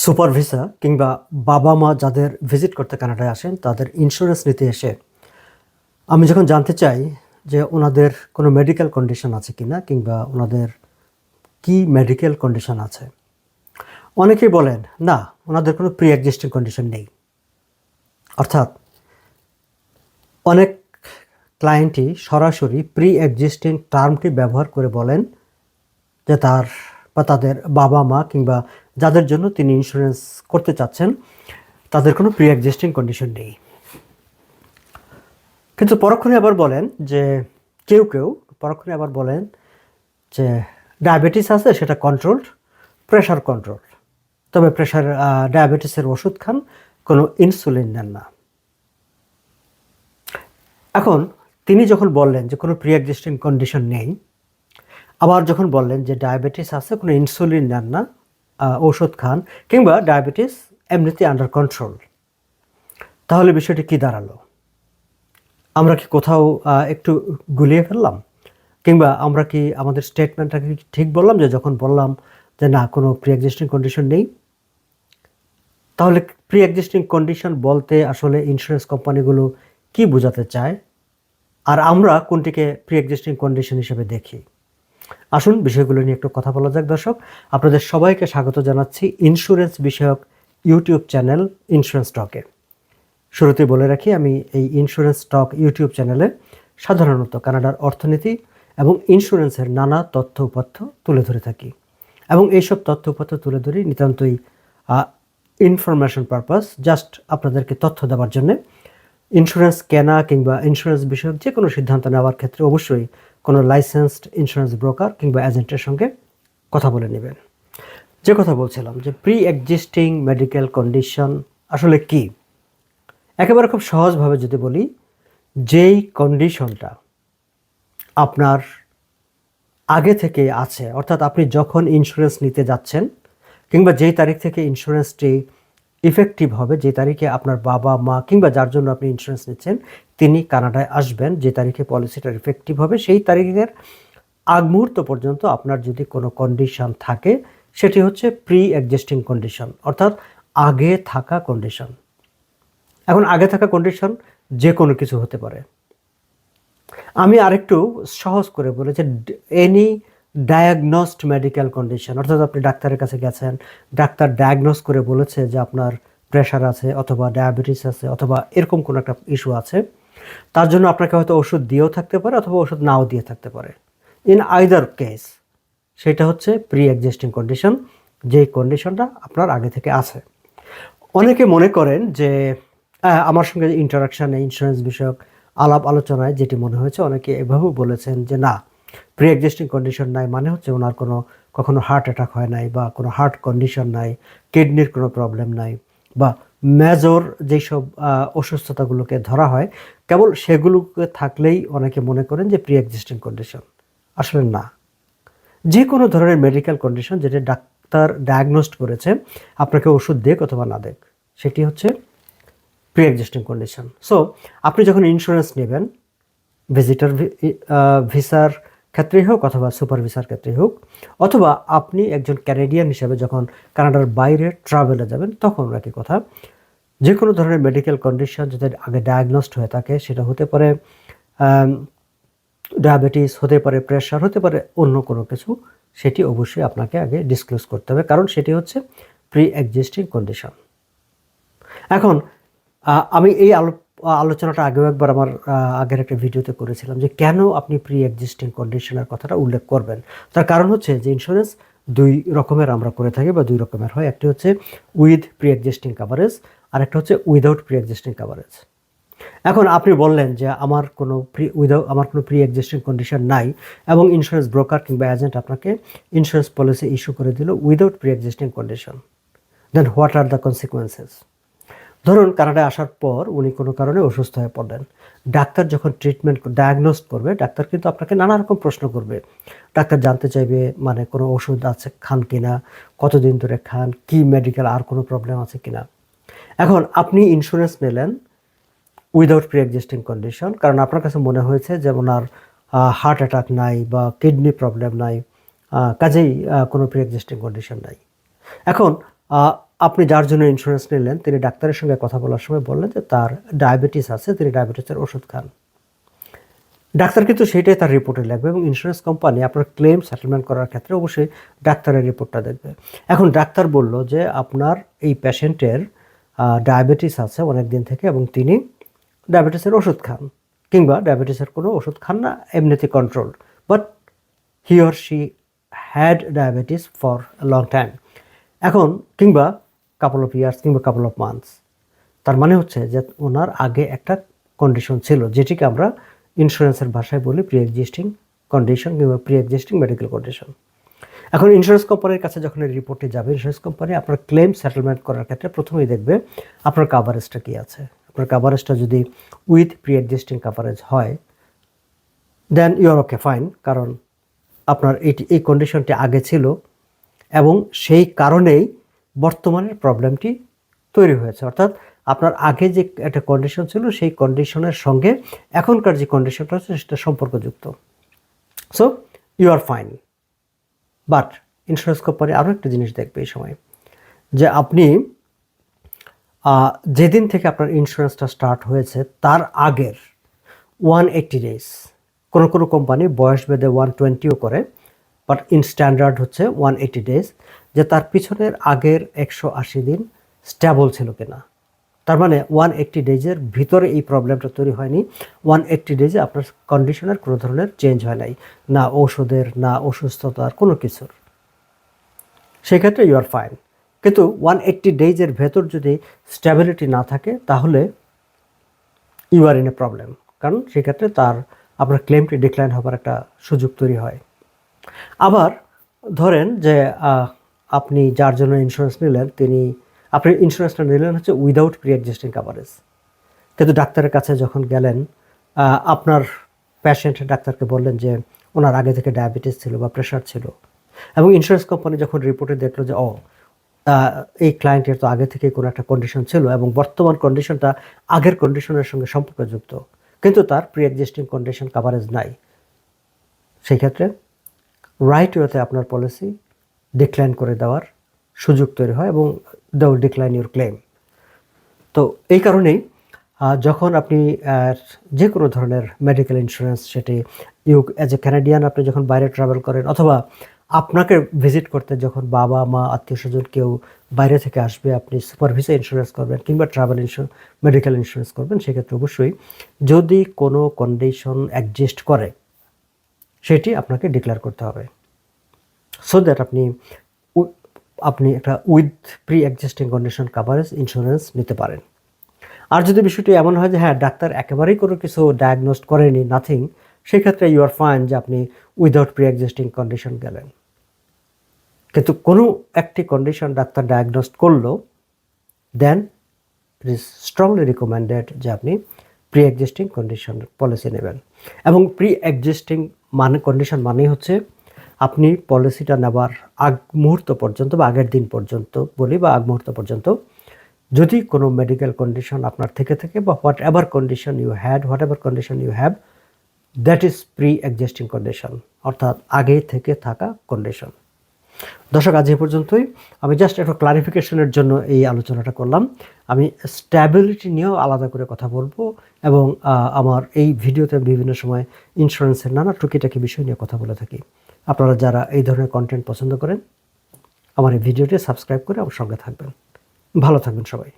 Super visa কিংবা বাবা মা যাদের ভিজিট করতে কানাডায় আসেন, তাদের ইন্স্যুরেন্স নিতে এসে আমি যখন জানতে চাই যে ওনাদের কোনো মেডিকেল কন্ডিশন আছে কি না কিংবা ওনাদের কি মেডিকেল কন্ডিশন আছে, অনেকেই বলেন, না, ওনাদের কোনো প্রি এক্সিস্টিং কন্ডিশন নেই। অর্থাৎ অনেক ক্লায়েন্টই সরাসরি প্রি এক্সিস্টিং টার্মটি ব্যবহার করে বলেন যে তার বা তাদের বাবা মা কিংবা যাদের জন্য তিনি ইন্স্যুরেন্স করতে চাচ্ছেন, তাদের কোনো প্রি এক্সিস্টিং কন্ডিশন নেই। কিন্তু পরক্ষণে আবার বলেন যে, কেউ কেউ পরক্ষণে আবার বলেন যে ডায়াবেটিস আছে, সেটা কন্ট্রোলড প্রেশার কন্ট্রোল তবে প্রেশার ডায়াবেটিসের ওষুধ খান, কোনো ইনসুলিন নেন না। এখন তিনি যখন বললেন যে, কোনো প্রি এক্সিস্টিং কন্ডিশন নেই, আবার যখন বললেন যে ডায়াবেটিস আছে, কোনো ইনসুলিন নেন না ঔষধ খান কিংবা ডায়াবেটিস এমনিতে আন্ডার কন্ট্রোল তাহলে বিষয়টি কি দাঁড়াল? আমরা কি কোথাও একটু গুলিয়ে ফেললাম? কিংবা আমরা কি আমাদের স্টেটমেন্টটাকে ঠিক বললাম যে যখন বললাম যে না, কোনো প্রি এক্সিস্টিং কন্ডিশন নেই? তাহলে প্রি এক্সিস্টিং কন্ডিশন বলতে আসলে ইন্স্যুরেন্স কোম্পানিগুলো কি বোঝাতে চায়? আর আমরা কোনটিকে প্রি এক্সিস্টিং কন্ডিশন হিসেবে দেখি? আসুন, বিষয়গুলো নিয়ে একটু কথা বলা যাক, দর্শক। আপনাদের সবাইকে স্বাগত জানাচ্ছি ইন্স্যুরেন্স বিষয়ক ইউটিউব চ্যানেল ইন্স্যুরেন্স টকে। শুরুতে বলে রাখি, আমি এই ইন্স্যুরেন্স টক ইউটিউব চ্যানেলে সাধারণত কানাডার অর্থনীতি এবং ইন্স্যুরেন্সের নানা তথ্য উপাত্য তুলে ধরে থাকি। এবং এইসব তথ্য উপাত্য তুলে ধরি নিতান্তই ইনফরমেশন পারপাস জাস্ট আপনাদেরকে তথ্য দেওয়ার জন্যে। ইন্স্যুরেন্স কেনা কিংবা ইন্স্যুরেন্স বিষয়ক যে কোনো সিদ্ধান্ত নেওয়ার ক্ষেত্রে অবশ্যই কোনো লাইসেন্সড ইন্স্যুরেন্স ব্রোকার কিংবা এজেন্টের সঙ্গে কথা বলে নেবেন। যে কথা বলছিলাম যে প্রি এক্সিস্টিং মেডিকেল কন্ডিশন আসলে কি? একেবারে খুব সহজভাবে যদি বলি, যেই কন্ডিশনটা আপনার আগে থেকে আছে, অর্থাৎ আপনি যখন ইন্স্যুরেন্স নিতে যাচ্ছেন কিংবা যেই তারিখ থেকে ইন্স্যুরেন্সটি ইফেক্টিভ হবে যে তারিখে আপনার বাবা, মা কিংবা যার জন্য আপনি ইন্স্যুরেন্স নিচ্ছেন, তিনি কানাডায় আসবেন, যে তারিখে পলিসিটা ইফেক্টিভ হবে, সেই তারিখের আগ মুহূর্ত পর্যন্ত আপনার যদি কোনো কন্ডিশন থাকে, সেটি হচ্ছে প্রি এক্সিস্টিং কন্ডিশন অর্থাৎ আগে থাকা কন্ডিশন এখন আগে থাকা কন্ডিশন যে কোনো কিছু হতে পারে। আমি আরেকটু সহজ করে বলেছি এনি ডায়াগনস্ট মেডিকেল কন্ডিশন অর্থাৎ আপনি ডাক্তারের কাছে গেছেন, ডাক্তার ডায়াগনোস করে বলেছে যে আপনার প্রেশার আছে অথবা ডায়াবেটিস আছে অথবা এরকম কোনো একটা ইস্যু আছে, তার জন্য আপনাকে হয়তো ওষুধ দিয়েও থাকতে পারে অথবা ওষুধ নাও দিয়ে থাকতে পারে। ইন আইদার কেস সেটা হচ্ছে প্রি এক্সিস্টিং কন্ডিশন যেই কন্ডিশনটা আপনার আগে থেকে আছে। অনেকে মনে করেন যে আমার সঙ্গে ইন্টারাকশানে ইন্স্যুরেন্স বিষয়ক আলাপ আলোচনায় যেটি মনে হয়েছে, অনেকে এভাবেও বলেছেন যে না প্রি এক্সিস্টিং কন্ডিশন নাই মানে হচ্ছে ওনার কোনো কখনো হার্ট অ্যাটাক হয় নাই বা কোনো হার্ট কন্ডিশন নাই কিডনির কোনো প্রবলেম নাই বা মেজর যেসব অসুস্থতাগুলোকে ধরা হয়, কেবল সেগুলোকে থাকলেই অনেকে মনে করেন যে প্রি এক্সিস্টিং কন্ডিশন আসলে না। যে কোনো ধরনের মেডিকেল কন্ডিশন যেটা ডাক্তার ডায়াগনোস্ট করেছে, আপনাকে ওষুধ দেখ অথবা না দেখ সেটি হচ্ছে প্রি এক্সিস্টিং কন্ডিশন সো আপনি যখন ইন্স্যুরেন্স নেবেন ভিজিটার ভিসার ক্ষেত্রেই হোক অথবা সুপারভিসার ক্ষেত্রেই হোক, অথবা আপনি একজন ক্যানাডিয়ান হিসেবে যখন কানাডার বাইরে ট্রাভেলে যাবেন, তখন একই কথা যে কোনো ধরনের মেডিকেল কন্ডিশন যদি আগে ডায়াগনোস্ট হয়ে থাকে, সেটা হতে পারে ডায়াবেটিস হতে পারে প্রেশার হতে পারে অন্য কোনো কিছু, সেটি অবশ্যই আপনাকে আগে ডিসক্লোজ করতে হবে, কারণ সেটি হচ্ছে প্রি এক্সিস্টিং কন্ডিশন এখন আমি এই আলো আলোচনাটা আগেও একবার আমার আগের একটা ভিডিওতে করেছিলাম যে কেন আপনি প্রি এক্সিস্টিং কন্ডিশনের কথাটা উল্লেখ করবেন। তার কারণ হচ্ছে যে ইন্স্যুরেন্স দুই রকমের আমরা করে থাকি বা দুই রকমের হয়। একটি হচ্ছে উইথ প্রি এক্সিস্টিং কাভারেজ আর একটা হচ্ছে উইদাউট প্রি এক্সিস্টিং কাভারেজ এখন আপনি বললেন যে আমার কোনো প্রি উইদাউট আমার কোনো প্রি এক্সিস্টিং কন্ডিশন নাই এবং ইন্স্যুরেন্স ব্রোকার কিংবা এজেন্ট আপনাকে ইন্স্যুরেন্স পলিসি ইস্যু করে দিল without pre existing condition then what are the consequences ধরুন কানাডায় আসার পর উনি কোনো কারণে অসুস্থ হয়ে পড়লেন। ডাক্তার যখন ট্রিটমেন্ট ডায়াগনোস করবে, ডাক্তার কিন্তু আপনাকে নানা রকম প্রশ্ন করবে। ডাক্তার জানতে চাইবে মানে কোনো ওষুধ আছে, খান কিনা, কতদিন ধরে খান, কি মেডিকেল আর কোনো প্রবলেম আছে কিনা। এখন আপনি ইন্স্যুরেন্স নিলেন উইদাউট প্রি এক্সিস্টিং কন্ডিশন কারণ আপনার কাছে মনে হয়েছে যে ওনার হার্ট অ্যাটাক নাই বা কিডনি প্রবলেম নাই কাজেই কোনো প্রি এক্সিস্টিং কন্ডিশন নাই। এখন আপনি যার জন্য ইন্স্যুরেন্স নিলেন, তিনি ডাক্তারের সঙ্গে কথা বলার সময় বললেন যে তার ডায়াবেটিস আছে, তিনি ডায়াবেটিসের ওষুধ খান। ডাক্তার কিন্তু সেটাই তার রিপোর্টে লাগবে এবং ইন্স্যুরেন্স কোম্পানি আপনার ক্লেম সেটেলমেন্ট করার ক্ষেত্রে অবশ্যই ডাক্তারের রিপোর্টটা দেখবে। এখন ডাক্তার বলল যে আপনার এই পেশেন্টের ডায়াবেটিস আছে অনেক দিন থেকে এবং তিনি ডায়াবেটিসের ওষুধ খান। কিংবা ডায়াবেটিসের কোনো ওষুধ খান না, এমনিতে control but he or she had diabetes for long time এখন কিংবা কাপল অফ ইয়ার্স কিংবা কাপল অফ মান্থস তার মানে হচ্ছে যে ওনার আগে একটা কন্ডিশন ছিল, যেটিকে আমরা ইন্স্যুরেন্সের ভাষায় বলি প্রি এক্সিস্টিং কন্ডিশন কিংবা প্রি এক্সিস্টিং মেডিকেল কন্ডিশন এখন ইন্স্যুরেন্স কোম্পানির কাছে যখন এই রিপোর্টে যাবে ইন্স্যুরেন্স কোম্পানি আপনার ক্লেম সেটেলমেন্ট করার ক্ষেত্রে প্রথমেই দেখবে আপনার কাভারেজটা কী আছে। আপনার কাভারেজটা যদি উইথ প্রি এক্সিস্টিং কাভারেজ হয় দেন ইউর ওকে ফাইন কারণ আপনার এটি এই কন্ডিশনটি আগে ছিল এবং সেই কারণেই বর্তমানের প্রবলেমটি তৈরি হয়েছে। অর্থাৎ আপনার আগে যে একটা কন্ডিশন ছিল, সেই কন্ডিশনের সঙ্গে এখনকার যে কন্ডিশনটা আছে, সেটা সম্পর্কযুক্ত। So you are fine but insurance company আরও একটা জিনিস দেখবে এই সময়, যে আপনি যেদিন থেকে আপনার ইন্স্যুরেন্সটা স্টার্ট হয়েছে, তার আগের ওয়ান এইট্টি ডেজ কোনো কোনো কোম্পানি বয়স বেঁধে ওয়ান টোয়েন্টিও করে বাট ইন স্ট্যান্ডার্ড হচ্ছে ওয়ান এইট্টি ডেজ যে তার পিছনের আগের একশো আশি দিন স্ট্যাবল ছিল কিনা। তার মানে ওয়ান এইট্টি ডেজের ভিতরে এই প্রবলেমটা তৈরি হয়নি। ওয়ান এইট্টি ডেজে আপনার কন্ডিশনের কোনো ধরনের চেঞ্জ হয় নাই। না ঔষধের, না অসুস্থতার, কোনো কিছুর। সেক্ষেত্রে ইউ আর ফাইন কিন্তু ওয়ান এইট্টি ডেজের ভেতর যদি স্ট্যাবিলিটি না থাকে, তাহলে you are in a problem কারণ সেক্ষেত্রে তার, আপনার ক্লেমটি ডিক্লাইন হবার একটা সুযোগ তৈরি হয়। আবার ধরেন যে আপনি যার জন্য ইন্স্যুরেন্স নিলেন, তিনি, আপনি ইন্স্যুরেন্সটা নিলেন হচ্ছে উইদাউট প্রি এক্সিস্টিং কাভারেজ কিন্তু ডাক্তারের কাছে যখন গেলেন আপনার প্যাশেন্ট ডাক্তারকে বললেন যে ওনার আগে থেকে ডায়াবেটিস ছিল বা প্রেশার ছিল। এবং ইন্স্যুরেন্স কোম্পানি যখন রিপোর্টে দেখল যে, ও এই ক্লায়েন্টের তো আগে থেকে কোনো একটা কন্ডিশন ছিল এবং বর্তমান কন্ডিশনটা আগের কন্ডিশনের সঙ্গে সম্পর্কযুক্ত, কিন্তু তার প্রি এক্সিস্টিং কন্ডিশন কাভারেজ নাই। সেই ক্ষেত্রে রাইট ওয়েতে আপনার পলিসি ডিক্লাইন করে দেওয়ার সুযোগ তৈরি হয় এবং they will decline your claim তো এই কারণেই যখন আপনি যে কোনো ধরনের মেডিকেল ইন্স্যুরেন্স সেটি ইউ অ্যাজ এ ক্যানাডিয়ান আপনি যখন বাইরে ট্রাভেল করেন অথবা আপনাকে ভিজিট করতে যখন বাবা, মা, আত্মীয় স্বজন কেউ বাইরে থেকে আসবে, আপনি সুপার ভিসা ইন্স্যুরেন্স করবেন কিংবা ট্রাভেল ইন্স্যুরেন্স মেডিকেল ইন্স্যুরেন্স করবেন, সেক্ষেত্রে অবশ্যই যদি কোনো কন্ডিশন অ্যাডজাস্ট করে, সেটি আপনাকে ডিক্লেয়ার করতে হবে। সো দ্যাট আপনি আপনি একটা with pre existing condition coverage insurance নিতে পারেন। আর যদি বিষয়টি এমন হয় যে হ্যাঁ ডাক্তার একেবারেই কোনো কিছু ডায়াগনোজ করেনি নাথিং সেক্ষেত্রে ইউ আর ফাইন যে আপনি উইদাউট প্রি এক্সিস্টিং কন্ডিশন গেলেন। কিন্তু কোনো একটি কন্ডিশন ডাক্তার ডায়াগনোজ করল then it is strongly recommended যে আপনি প্রি এক্সিস্টিং কন্ডিশন পলিসি নেবেন। এবং প্রি এক্সিস্টিং মানে কন্ডিশন মানেই হচ্ছে আপনি পলিসিটা নেবার আগ মুহূর্ত পর্যন্ত বা আগের দিন পর্যন্ত বলি বা আগ মুহূর্ত পর্যন্ত, যদি কোনো মেডিকেল কন্ডিশন আপনার থেকে থাকে বা whatever condition you had whatever condition you have that is preexisting condition অর্থাৎ আগে থেকে থাকা কন্ডিশন দর্শক, আজ এই পর্যন্তই। আমি জাস্ট একটা ক্লারিফিকেশনের জন্য এই আলোচনাটা করলাম। আমি স্ট্যাবিলিটি নিয়েও আলাদা করে কথা বলব এবং আমার এই ভিডিওতে বিভিন্ন সময় ইন্স্যুরেন্সের নানা টুকিটাকি বিষয় নিয়ে কথা বলে থাকি। আপনারা যারা এই ধরনের কন্টেন্ট পছন্দ করেন, আমার এই ভিডিওটি সাবস্ক্রাইব করে আমার সঙ্গে থাকবেন। ভালো থাকবেন সবাই।